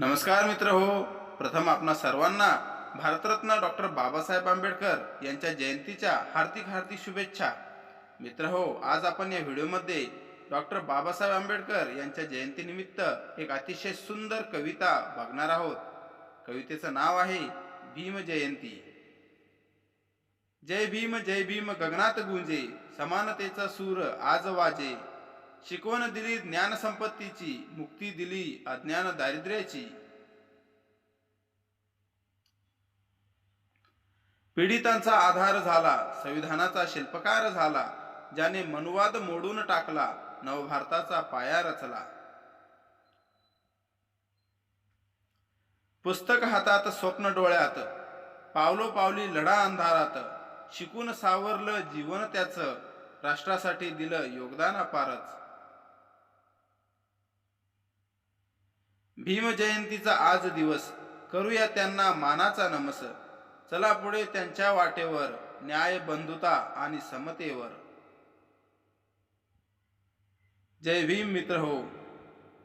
नमस्कार मित्र हो. प्रथम आपणा सर्वांना भारतरत्न डॉक्टर बाबासाहेब आंबेडकर यांच्या जयंतीच्या हार्दिक हार्दिक शुभेच्छा. मित्र हो आज आपण या व्हिडिओमध्ये डॉक्टर बाबासाहेब आंबेडकर यांच्या जयंतीनिमित्त एक अतिशय सुंदर कविता बघणार आहोत. कवितेचं नाव आहे भीम जयंती. जय भीम जय भीम गगनात गुंजे समानतेचा सूर आज वाजे. शिकवण दिली ज्ञान संपत्तीची मुक्ती दिली अज्ञान दारिद्र्याची. पीडितांचा आधार झाला संविधानाचा शिल्पकार झाला ज्याने मनुवाद मोडून टाकला नवभारताचा पाया रचला. पुस्तक हातात स्वप्न डोळ्यात पावलो पावली लढा अंधारात शिकून सावरलं जीवन त्याचं राष्ट्रासाठी दिलं योगदान अपारच भीम जयंतीचा आज दिवस. करूया त्यांना मानाचा नमस चला पुढे त्यांच्या वाटेवर न्याय बंधुता आणि समतेवर. जय भीम मित्र हो.